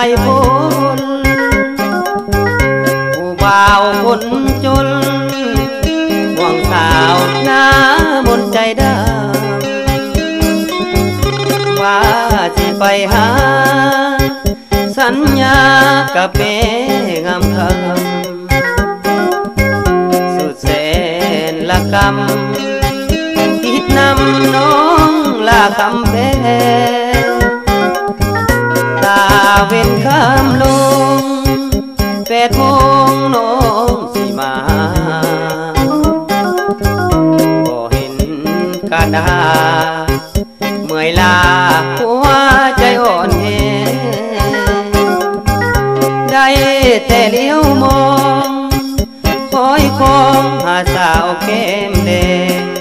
ได้ผลผู้บ่าวคนจนห่วงสาวหน้าบนใจดาว่าจะไปหา สัญญากับแม่งามคำสุดแสนละกำคิดนำน้องลาคำแพง เว้นคำลงแปดโมงน้องสิมาก็เห็นกาดาเมื่อยลาหัวใจอ่อนแอได้แต่เลี้ยวมอง คอยคองหาสาวแก้มแดง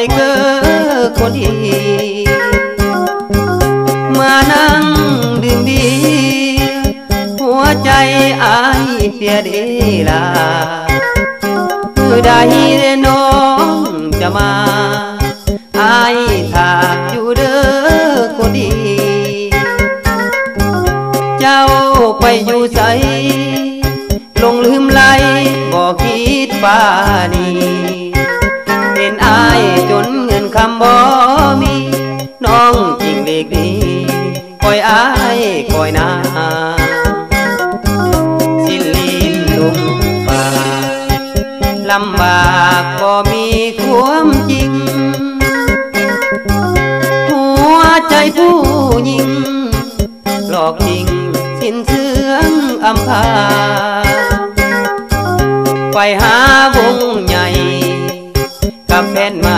อยเก้อคนดี มานั่งดื่มเบียร์หัวใจอายเพียดีลาเมื่อใดเรน้องจะมาอายถ้าอยู่เด้อคนดี เจ้าไปอยู่ใสลงลืมไหลบอกคิดป่านี ยอายคอยนาสิลีนลุมป่าลำบากก็มีความจริง หัวใจผู้หญิง หลอกจริงสิ้นเสื่องอำพาไปหาวงใหญ่กับแฟนม่เ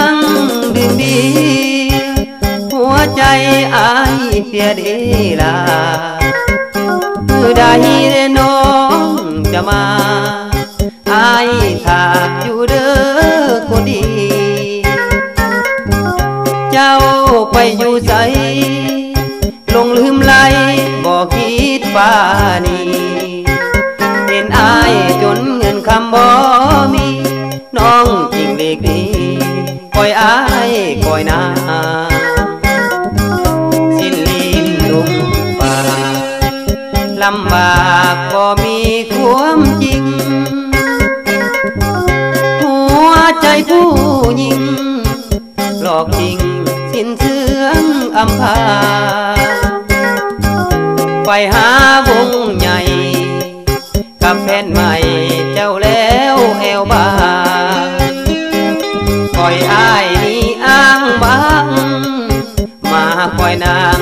ใจอายเพียดีลาเมื่อใดเรน้องจะมาอายถ้าอยู่เด้อคนดี เจ้าไปอยู่ใสลงลืมไหลบอกคิดป่านีเห็นอายจนเงินคำบ่มี น้องจริงเด็กดีคอยอายคอยนา ลำบากก็มีความจริง หัวใจผู้หญิง หลอกจริงสิ้นเสื่องอำพา ไปหาวงใหญ่ กับแฟนใหม่เจ้าแล้วแอวบางคอยอายนี่อ้างบาง มาคอยนาง